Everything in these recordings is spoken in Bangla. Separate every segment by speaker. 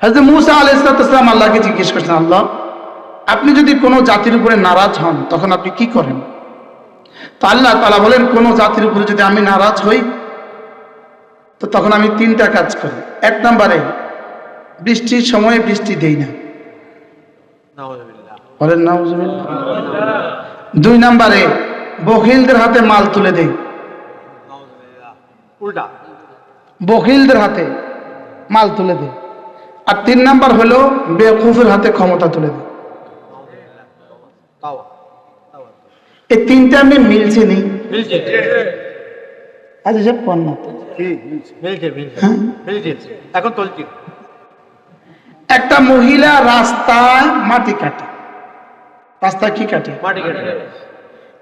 Speaker 1: হাজরত মুসা আলাহ ইসলাতাম আল্লাহকে জিজ্ঞেস করছেন আল্লাহ আপনি যদি কোনো জাতির উপরে নারাজ হন তখন আপনি কি করেন? তো আল্লাহ তালা বলেন কোনো জাতির উপরে যদি আমি নারাজ হই তো তখন আমি তিনটা কাজ করি। এক নম্বরে বৃষ্টির সময়ে বৃষ্টি দেই না। বলেন না দুই নম্বরে বকিলদের হাতে মাল তুলে দেই। বকিলদের হাতে মাল তুলে দেয় আর তিন নাম্বার হলো বেকুফের হাতে ক্ষমতা তুলে দেয়। এই তিনটা আমি মিলছে নেই। আচ্ছা সব না হ্যাঁ?
Speaker 2: মিলছে। এখন চলছে।
Speaker 1: একটা মহিলা রাস্তায় মাটি কাটে। রাস্তায় কি কাটে?
Speaker 2: মাটি কেটে।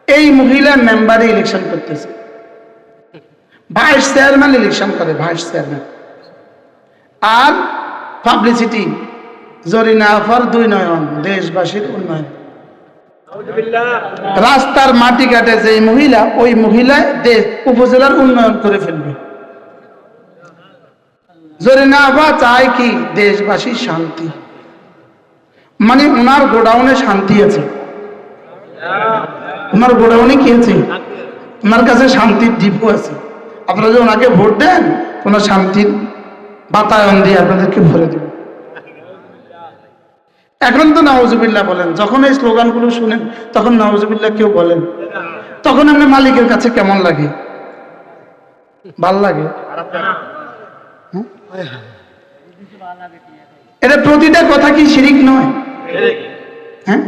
Speaker 1: এই মহিলা মেম্বারে ইলেকশন করতেছে। ভাইস চেয়ারম্যান ইলেকশন করে ভাইস চেয়ারম্যান আর পাবলিসিটি জরিনা আফার দুই নয়ন দেশবাসীর উন্নয়ন। রাস্তার মাটি কাটে যে মহিলা ওই মহিলা দেশ উপজেলার উন্নয়ন করে ফেলবে। জরিনা আফা চায় কি দেশবাসীর শান্তি। মানে ওনার গোডাউনে শান্তি আছে। ওনার গোডাউনে কি আছে? ওনার কাছে শান্তির ডিপো আছে। আপনারা যদি ওনাকে ভোট দেন ওনার শান্তির বাতায়ন দিয়ে আপনাদেরকে ভরে দেব। এখন তো নওয়াজুবিল্লাহ বলেন যখন এই স্লোগানগুলো শুনেন তখন নওয়াজুবিল্লাহ কেউ বলেন? তখন আপনি মালিকের কাছে কেমন লাগে? ভালো লাগে? এটা প্রতিটা কথা কি শিরিক নয়? হ্যাঁ?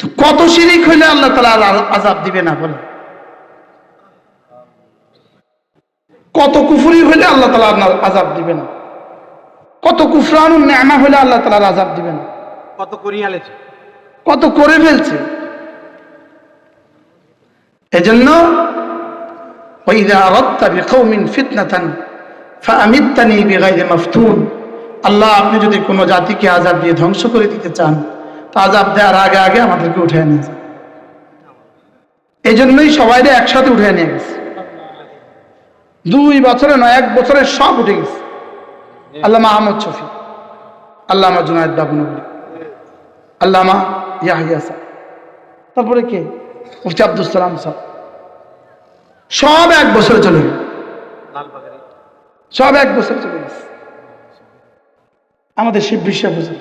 Speaker 1: তো কত শিরিক হইলে আল্লাহ তালা আজাব দিবে না বলে কত কুফুরি হইলে আল্লাহ তালা আপনার আজাব দিবে না কত কুফরানু নেমা হইলে আল্লাহ তালার আজাব দিবে না
Speaker 2: কত করিয়ালেছে
Speaker 1: কত করে ফেলছে এজন্য وإذا أردت بقوم فتنة فأمتني بغير مفتون আল্লাহ আপনি যদি কোনো জাতিকে আজাব দিয়ে ধ্বংস করে দিতে চান তা আজাব দেওয়ার আগে আগে আমাদেরকে উঠে নিয়ে যান এই জন্যই সবাই একসাথে উঠে নিয়ে গেছে দুই বছরে নয় এক বছরে সব উঠে গেছে। আল্লামা আহমদ শফি আল্লামা জুনায়দ বাবু নবী আল্লামা ইয়াহিয়া সাহ তারপরে কে? মুফতি আব্দুল সালাম সাহ সব এক বছরে চলে গেল সব এক বছর চলে গেছে। আমাদের শিব বিশ্ব বুঝে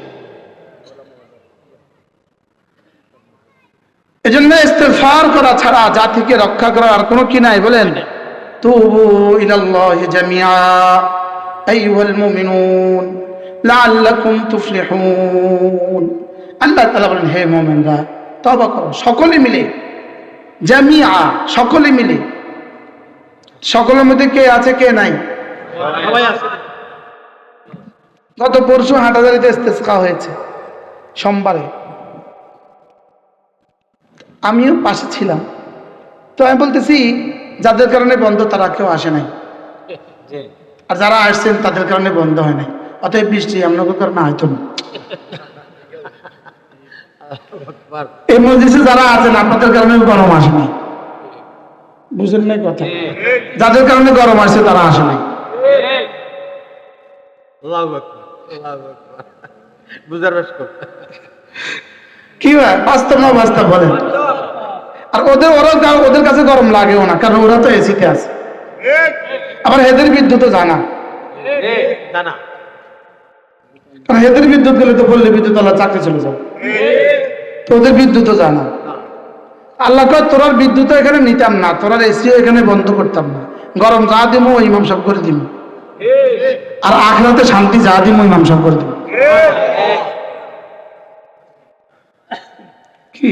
Speaker 1: এজন্য ইস্তেফার করা ছাড়া জাতিকে রক্ষা করার আর কোনো কি নাই বলেন? তুবু ইলাল্লাহি জামিআ আইয়ুহাল মুমিনুন লাআল্লাকুম তুফলিহুন। আল্লাহ তাআলা বলেন হে মুমিনরা তওবা করো। সকলে মিলে জামিআ সকলে মিলে। সকলের মধ্যে কে আছে কে নাই?
Speaker 2: সবাই আছে।
Speaker 1: গত পরশু হাটাজারিতে ইস্তেসকা হয়েছে সোমবারে। আমিও পাশে ছিলাম। তো আমি বলতেছি যাদের কারণে বন্ধ তারা কেউ আসে নাই। আর যারা আসছেন তাদের কারণে বন্ধ হয় নাই। অতএব বৃষ্টি আপনাদের কারণে হয়তো না এই যারা আছেন আপনাদের কারণে গরম আসে নাই। বুঝলেন না কথা? যাদের কারণে গরম আসছে তারা আসে নাই।
Speaker 2: বুঝার
Speaker 1: কি বাস্তব না বাস্তব বলেন। আর ওদের, ওরা ওদের কাছে গরম লাগেও না, কারণ ওরা তো এসিতে আছে। আবার হেদের বিদ্যুৎও জানা
Speaker 2: জানা
Speaker 1: কারণ হেদের বিদ্যুৎ গেলে তো বললে বিদ্যুৎ আল্লাহ চাকরি চলে যাবে। তো ওদের বিদ্যুৎও জানা আল্লাহ কয় তোরার বিদ্যুৎ এখানে নিতাম না তোরার এসিও এখানে বন্ধ করতাম না। গরম যা দিব ইমাম সব করে দিব আর আখরাতে শান্তি যা দিব ইমাম সব করে দিব কি?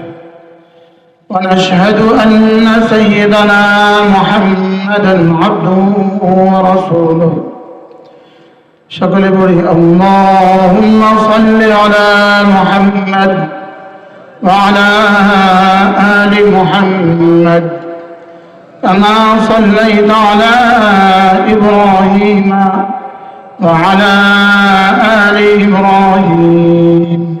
Speaker 1: ونشهد أن سيدنا محمدا عبده ورسوله. شكل بري اللهم صل على محمد وعلى آل محمد كما صليت على إبراهيم وعلى آل إبراهيم.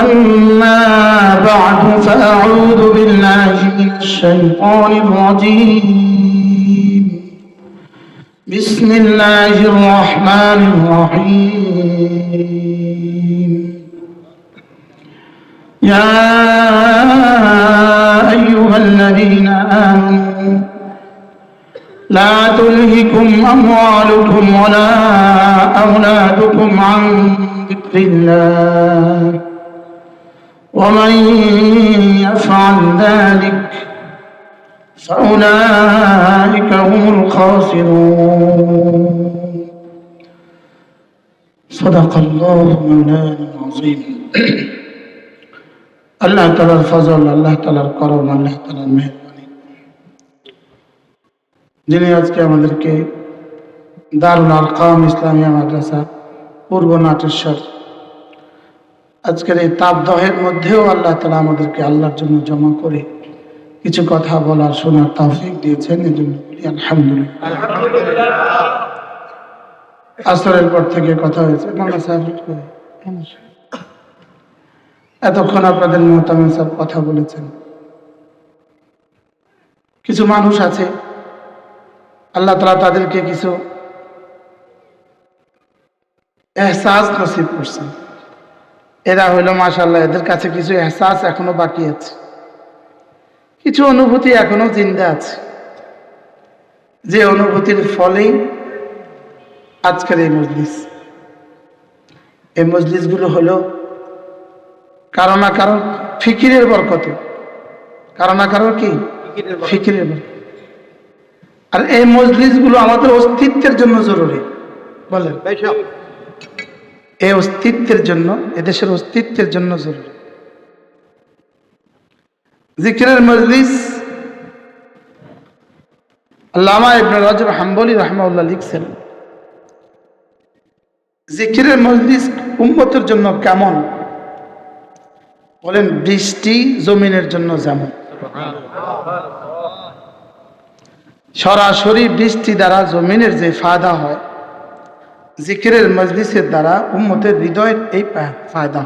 Speaker 1: أما بعد فأعوذ بالله من الشيطان الرجيم. بسم الله الرحمن الرحيم. يا أيها الذين آمنوا لا تلهكم أموالكم ولا أولادكم عن ذكر الله. ومن يفعل ذلك فأولئك هم الخاسرون صدق الله مولانا العظيم আল্লাহ তালার ফজল আল্লাহ তালার করম আল্লাহ তালার মেহরবানি যিনি আজকে আমাদেরকে দারুল আরকাম ইসলামিয়া মাদ্রাসা পূর্ব নাটেশ্বর আজকের এই তাপদহের মধ্যেও আল্লাহ তালা আমাদেরকে আল্লাহর জন্য জমা করে কিছু কথা বলার শোনার তৌফিক দিয়েছেন। এই জন্য বলি, আলহামদুলিল্লাহ। আসরের পর থেকে কথা হয়েছে। এতক্ষণ আপনাদের মোহতামিম সাহেব কথা বলেছেন। কিছু মানুষ আছে, আল্লাহ তালা তাদেরকে কিছু এহসাস নসিব করছেন। এরা হইল মাশাল্লাহ এদের কাছে কিছু এহসাস এখনও বাকি আছে। কিছু অনুভূতি এখনও জিন্দা আছে। যে অনুভূতির ফলেই আজকের এই মজলিস। এই মজলিসগুলো হলো কারও না কারও ফিকিরের বরকতে। কারও না কারও কি?
Speaker 2: ফিকিরের বরকত।
Speaker 1: আর এই মজলিসগুলো আমাদের অস্তিত্বের জন্য জরুরি। বলেন। এই অস্তিত্বের জন্য এদেশের অস্তিত্বের জন্য জরুরি। জিকিরের মজলিস আল্লামা ইবনে রাজব হাম্বলি রহমাউল্লাহ লিখছেন, জিকিরের মজলিস উম্মতের জন্য কেমন? বলেন, বৃষ্টি জমিনের জন্য যেমন। সরাসরি বৃষ্টি দ্বারা জমিনের যে ফায়দা হয় জিকিরের মজলিসের দ্বারা উম্মতের হৃদয়ের এই ফায়দা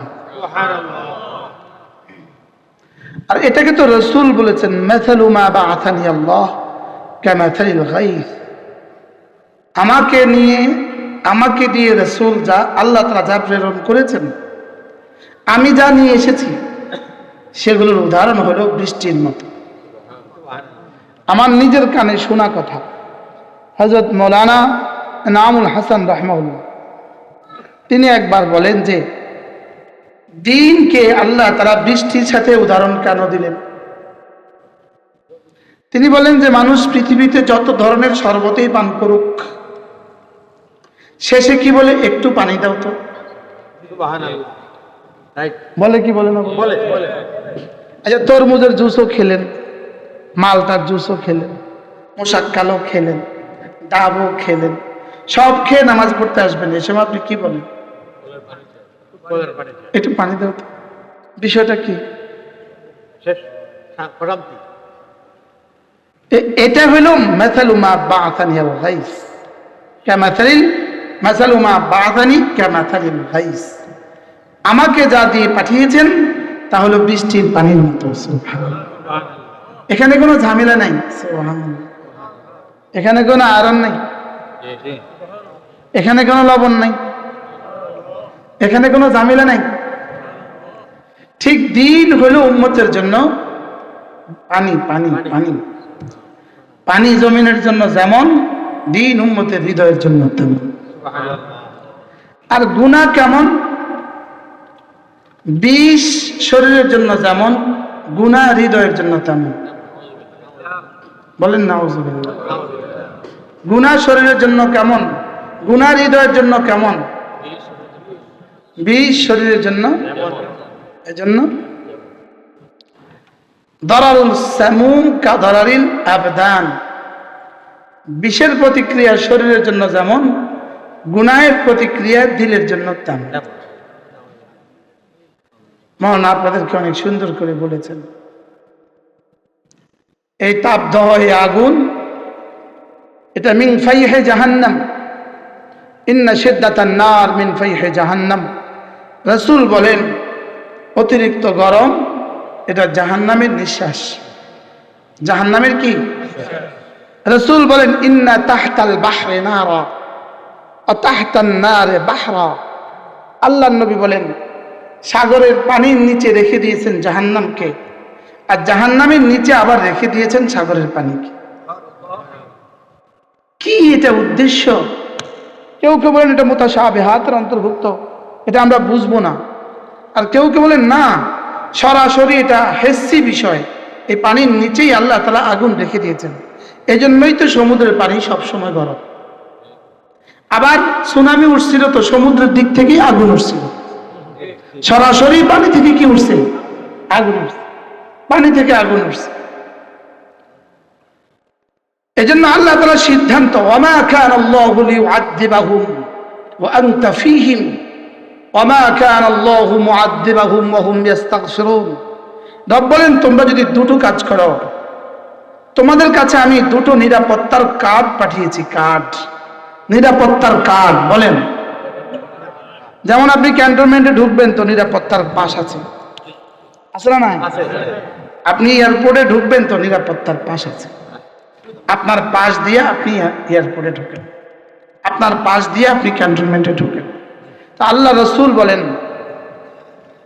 Speaker 1: আর এটাকে তো রসুল বলেছেন মেথালু মা বা আথানি আল্লাহ আমাকে নিয়ে, আমাকে দিয়ে রসুল যা আল্লাহ তারা যা প্রেরণ করেছেন, আমি যা নিয়ে এসেছি, সেগুলোর উদাহরণ হলো বৃষ্টির মতো। আমার নিজের কানে শোনা কথা। হজরত মৌলানা নামুল হাসান রহমাউল্লাহ তিনি একবার বলেন যে দিনকে আল্লাহ তারা বৃষ্টির সাথে উদাহরণ কেন দিলেন? তিনি বলেন যে মানুষ পৃথিবীতে যত ধরনের শরবতেই পান করুক শেষে কি বলে একটু পানি দাও তো। বলে কি বলে না?
Speaker 2: বলে বলে।
Speaker 1: আচ্ছা তরমুজের জুসও খেলেন মালটার জুসও খেলেন মোশাক্কালও খেলেন ডাবও খেলেন। সব খেয়ে নামাজ পড়তে আসবেন এ সময় আপনি কি বলেন? একটু পানি দাও তো। বিষয়টা কি?
Speaker 2: হ্যাঁ,
Speaker 1: এটা হলো মেথালু মা বাআথানিয়াল গাইস। কামাথালিল মেথালু মা বাআথানি কামাথালিল গাইস। আমাকে যা দিয়ে পাঠিয়েছেন তা হলো বৃষ্টির পানির মতো এখানে কোনো ঝামেলা নাই? এখানে কোনো আয়রন নাই? এখানে কোনো লবণ নাই। এখানে কোনো ঝামেলা নাই। ঠিক দিন হলো উম্মতের জন্য পানি পানি পানি। পানি। জমিনের জন্য যেমন দিন উম্মতের হৃদয়ের জন্য তেমন। আর গুণা কেমন? বিষ শরীরের জন্য যেমন গুণা হৃদয়ের জন্য তেমন। বলেন না গুণা শরীরের জন্য কেমন? গুণা হৃদয়ের জন্য কেমন? বিষ শরীরের জন্য? এজন্য? দরারুল দরারিল আবদান। বিষের প্রতিক্রিয়া শরীরের জন্য যেমন, গুনাহের প্রতিক্রিয়া দিলের জন্য তেমন। মহান, আপনাদেরকে অনেক সুন্দর করে বলেছেন। এই তাপদহ, এই আগুন, এটা মিন ফাইহে জাহান্নাম। ইন্না সিদ্দাতান নার মিন ফাইহে জাহান্নাম। রসুল বলেন, অতিরিক্ত গরম, এটা জাহান্নামের নিঃশ্বাস। জাহান্নামের কি? রসুল বলেন, ইন্না তাহতাল বাহরে নারা ও তাহতান নারে বাহরা। আল্লাহ নবী বলেন, সাগরের পানির নিচে রেখে দিয়েছেন জাহান্নামকে, আর জাহান্নামের নিচে আবার রেখে দিয়েছেন সাগরের পানিকে। কি এটা উদ্দেশ্য? কেউ কেউ বলেন এটা মোতাসাবে হাতের অন্তর্ভুক্ত। এটা আমরা বুঝব না। আর কেউ কেউ বলেন, না, সরাসরি এটা হেসি বিষয়। এই পানির নিচেই আল্লাহ তালা আগুন রেখে দিয়েছেন। এই জন্যই তো সমুদ্রের পানি সবসময় গরম। আবার সুনামি উঠছিল তো সমুদ্রের দিক থেকেই আগুন উঠছিল। সরাসরি পানি থেকে কি উঠছে? আগুন উঠছে। পানি থেকে আগুন উঠছে। এজন্য আল্লাহ তালা সিদ্ধান্ত ওমা খান আল্লাহ লিউআদ্দিবাহুম ওয়া আনতা ফীহিম ওমা খান আল্লাহ মুআদ্দিবাহুম ওয়া হুম ইস্তাগফিরুন রব বলেন তোমরা যদি দুটো কাজ করো তোমাদের কাছে আমি দুটো নিরাপত্তার কার্ড পাঠিয়েছি কার্ড নিরাপত্তার কার্ড বলেন। যেমন আপনি ক্যান্টনমেন্টে ঢুকবেন তো নিরাপত্তার পাশ আছে। আছে না আপনি এয়ারপোর্টে ঢুকবেন তো নিরাপত্তার পাশ আছে। আপনার পাশ দিয়ে আপনি এয়ারপোর্টে ঢুকেন। আপনার পাশ দিয়ে আপনি ক্যান্টনমেন্টে ঢুকেন। তো আল্লাহ রসুল বলেন,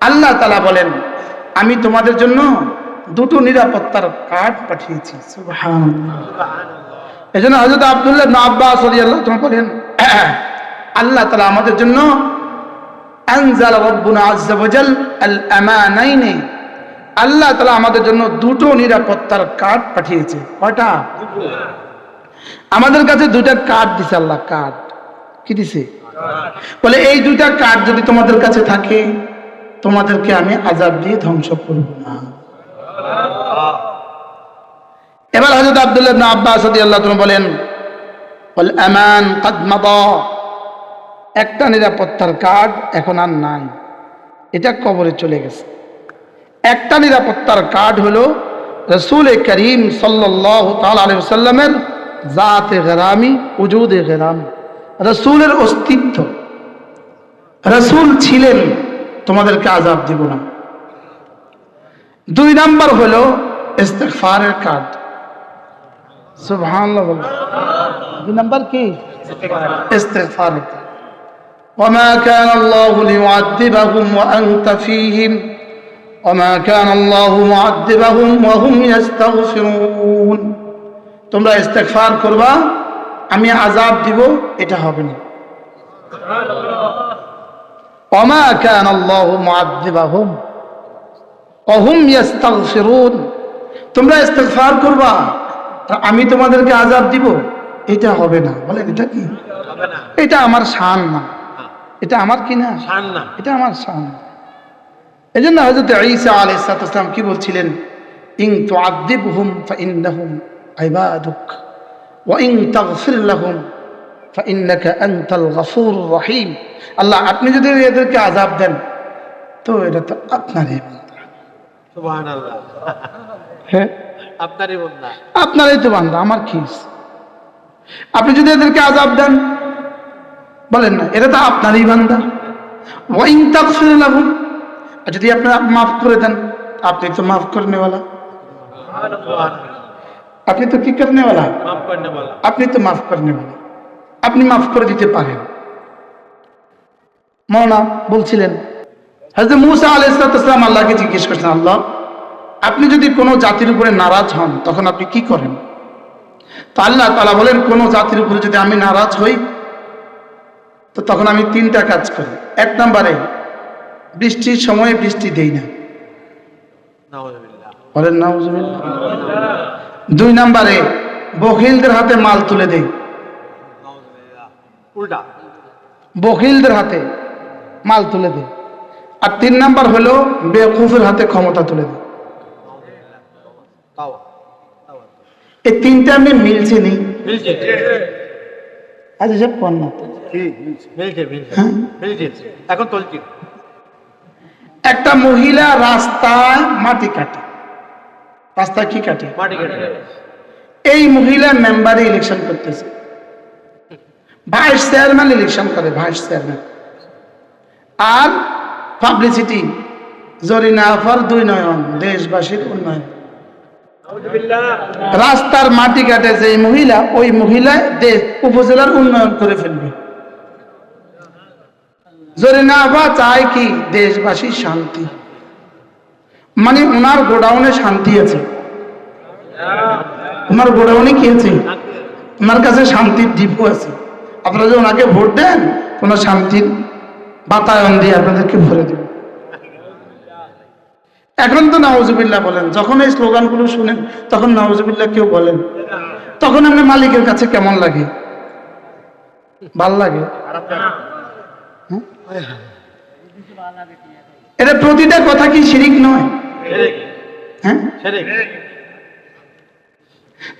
Speaker 1: আল্লাহ তালা বলেন, আমি তোমাদের জন্য দুটো নিরাপত্তার কার্ড পাঠিয়েছি। এই জন্য হজরত আবদুল্লাহ আব্বাস রাদিয়াল্লাহু তাআলা বলেন, আল্লাহ তালা আমাদের জন্য, আনজাল রব্বুনা আজ্জা ওয়াজাল আল আমানাইনে আল্লাহ তালা আমাদের জন্য দুটো নিরাপত্তার কার্ড পাঠিয়েছে। কয়টা? আমাদের কাছে দুটা কার্ড দিছে আল্লাহ কার্ড কি দিছে? বলে, এই দুইটা কার্ড যদি তোমাদের কাছে থাকে, তোমাদেরকে আমি আজাব দিয়ে ধ্বংস করব না। এবার হযরত আব্দুল্লাহ আব্বাস তাআলা বলেন আমান একটা নিরাপত্তার কার্ড এখন আর নাই। এটা কবরে চলে গেছে। একটা নিরাপত্তার কার্ড হলো রসুল করিম সাল্লাহ তাল্লামের জাতে গেরামি উজুদে গেরামি রসুলের অস্তিত্ব রসুল ছিলেন তোমাদেরকে আজাব দিব না দুই নাম্বার হলো ইস্তেগফারের কার্ড সুবহানাল্লাহ বলো। দুই নাম্বার কি ইস্তেগফারের কার্ড وما كان الله ليعذبهم وأنت فيهم وما كان الله معذبهم وهم يستغفرون তোমরা ইস্তেগফার করবা আমি আযাব দিব এটা হবে না وما كان الله معذبهم وهم يستغفرون তোমরা ইস্তেগফার করবা তা আমি তোমাদেরকে আযাব দিব এটা হবে না বলে এটা কি
Speaker 2: হবে না
Speaker 1: এটা আমার শান না এটা আমার কি না
Speaker 2: শান না
Speaker 1: এটা আমার শান এই জন্য হজরত ঈসা আলাইসালাম কি বলছিলেন? ইং তো আদিব হুম ফাইন্নাহুম আইবাদুক ওয়া ইং তাগফির লাহুম ফাইন্নাকা আনতাল গফুর রহিম। আল্লাহ আপনি যদি এদেরকে আযাব দেন তো এটা তো আপনারই বান্দা।
Speaker 2: সুবহানাল্লাহ।
Speaker 1: হ্যাঁ?
Speaker 2: আপনারই বন্ধা
Speaker 1: আপনারই তো বান্দা আমার কি আপনি যদি এদেরকে আযাব দেন বলেন না এটা তো আপনারই বান্দা। ওয়াইন তাগফির লাহুম যদি আপনার মাফ করে দেন, আপনি তো মাফ করেনেওয়ালা আপনি তো কি
Speaker 2: করেনেওয়ালা
Speaker 1: আপনি তো মাফ করেনেওয়ালা আপনি মাফ করে দিতে পারেন। মৌনা বলছিলেন হজরত মুসা আলাইসালাম আল্লাহকে জিজ্ঞেস করছেন, আল্লাহ, আপনি যদি কোনো জাতির উপরে নারাজ হন, তখন আপনি কি করেন? তো আল্লাহ তালা বলেন, কোন জাতির উপরে যদি আমি নারাজ হই, তো তখন আমি তিনটা কাজ করি। এক নম্বরে বৃষ্টির সময়ে বৃষ্টি দেই না। বলেন না দুই নম্বরে বকিলদের হাতে মাল তুলে দেই।
Speaker 2: উল্টা।
Speaker 1: বকিলদের হাতে মাল তুলে দেই। আর তিন নাম্বার হলো বেকুফের হাতে ক্ষমতা তুলে দেয় এই তিনটা আমি মিলছে নি। আচ্ছা সব
Speaker 2: এখন চলছে।
Speaker 1: একটা মহিলা রাস্তায় মাটি কাটে। রাস্তায় কি কাটে?
Speaker 2: মাটি কেটে।
Speaker 1: এই মহিলা মেম্বারে ইলেকশন করতেছে। ভাইস চেয়ারম্যান ইলেকশন করে ভাইস চেয়ারম্যান আর পাবলিসিটি জরিনা আফার দুই নয়ন দেশবাসীর উন্নয়ন। রাস্তার মাটি কাটে যে মহিলা ওই মহিলা দেশ উপজেলার উন্নয়ন করে ফেলবে। জরিনা আফা চায় কি দেশবাসীর শান্তি? মানে ওনার গোডাউনে শান্তি আছে। ওনার গোডাউনে কি আছে? ওনার কাছে শান্তির ডিপো আছে। আপনারা যে ওনাকে ভোট দেন ওনার শান্তির বাতায়ন দিয়ে আপনাদেরকে ভরে দেবেন এখন তো নওয়াজুবিল্লাহ বলেন, যখন এই স্লোগানগুলো শুনেন, তখন নওয়াজুবিল্লাহ কেউ বলেন? তখন আপনি মালিকের কাছে কেমন লাগে? ভালো লাগে? এটা প্রতিটা কথা কি শিরিক নয়? হ্যাঁ?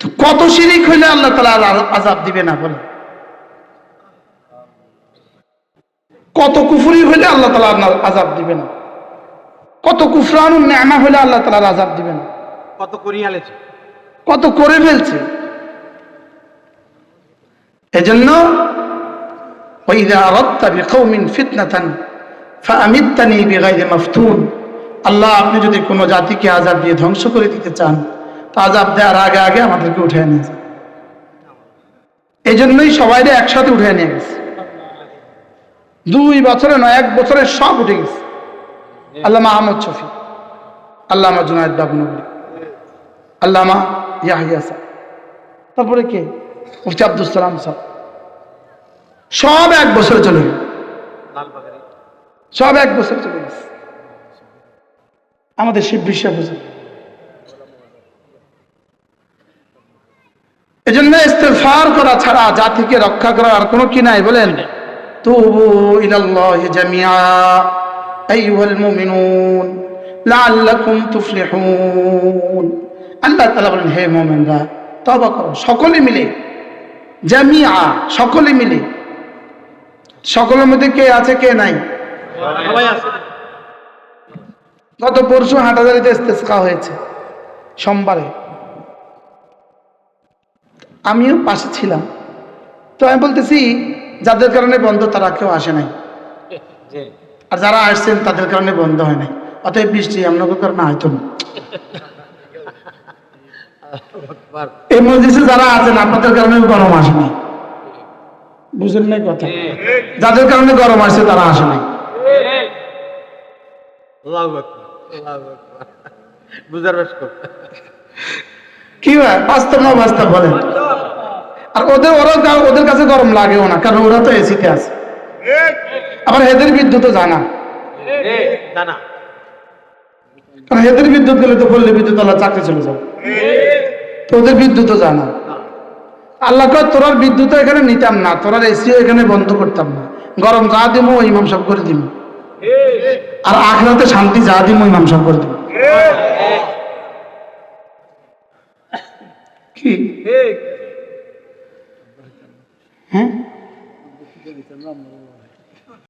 Speaker 1: তো কত শিরিক হইলে আল্লাহ তালা আজাব দিবে না বলে। কত কুফুরি হইলে আল্লাহ তালা আজাব দিবে না। কত কুফরানু নেমা হইলে আল্লাহ তালা আজাব দিবে না।
Speaker 2: কত করিয়ালেছে
Speaker 1: কত করে ফেলছে। এজন্য وإذا أردت بقوم فتنة فأمتني بغير مفتون আল্লাহ আপনি যদি কোনো জাতিকে আজাব দিয়ে ধ্বংস করে দিতে চান তো আজাব দেওয়ার আগে আগে আমাদেরকে উঠে নিয়ে যান এই জন্যই সবাই একসাথে উঠে নিয়ে গেছে দুই বছরে নয় এক বছরে সব উঠে গেছে আল্লামা আহমদ শফি আল্লামা জুনায়দ বাবুনগরী আল্লামা ইয়াহিয়া সাহ তারপরে কে মুফতি আব্দুল সালাম সাহ সব এক বছরে চলে গেল সব এক বছর চলে গেছে। আমাদের শিব বিশ্ব বুঝে এই জন্য ইস্তেফার করা ছাড়া জাতিকে রক্ষা করার আর কোনো কি নাই বলেন? তুবু ইলাল্লাহি জামিআ আইয়ুহাল মুমিনুন লাআল্লাকুম তুফলিহুন। আল্লাহ তাআলা বলেন হে মুমিনরা তওবা করো। সকলে মিলে জামিআ সকলে মিলে সকলের মধ্যে কে আছে কে নাই? গত পরশু হাটাজারিতে ইস্তেসকা হয়েছে সোমবারে। আমিও পাশে ছিলাম। তো আমি বলতেছি যাদের কারণে বন্ধ তারা কেউ আসে নাই। আর যারা আসছেন তাদের কারণে বন্ধ হয় নাই। অতএব বৃষ্টি আপনাদের কারণে হয়তো না এই মসজিদে যারা আছেন আপনাদের কারণে গরম আসে নাই বুঝেন নাই কথা? যাদের কারণে গরম আসছে তারা আসে নাই।
Speaker 2: আল্লাহু আকবার আল্লাহু আকবার। বুঝার বেশ কর
Speaker 1: কি হয়? বাস্তব না বাস্তব বলেন আর ওদের ওরা ওদের কাছে গরম লাগেও না কারণ ওরা তো এসিতে আছে। আবার হেদের বিদ্যুৎও জানা
Speaker 2: না। না
Speaker 1: কারণ হেদের বিদ্যুৎ গেলে তো বললে বিদ্যুৎ আল্লাহ চাকরি চলে যাবে। তো ওদের বিদ্যুৎও জানা আল্লাহ কয় তোরার বিদ্যুৎ এখানে নিতাম না তোরার এসিও এখানে বন্ধ করতাম না। গরম যা দিব ইমাম সব করে দিব আর আখরাতে শান্তি যা দিব ইমাম সব করে দিব কি? হ্যাঁ?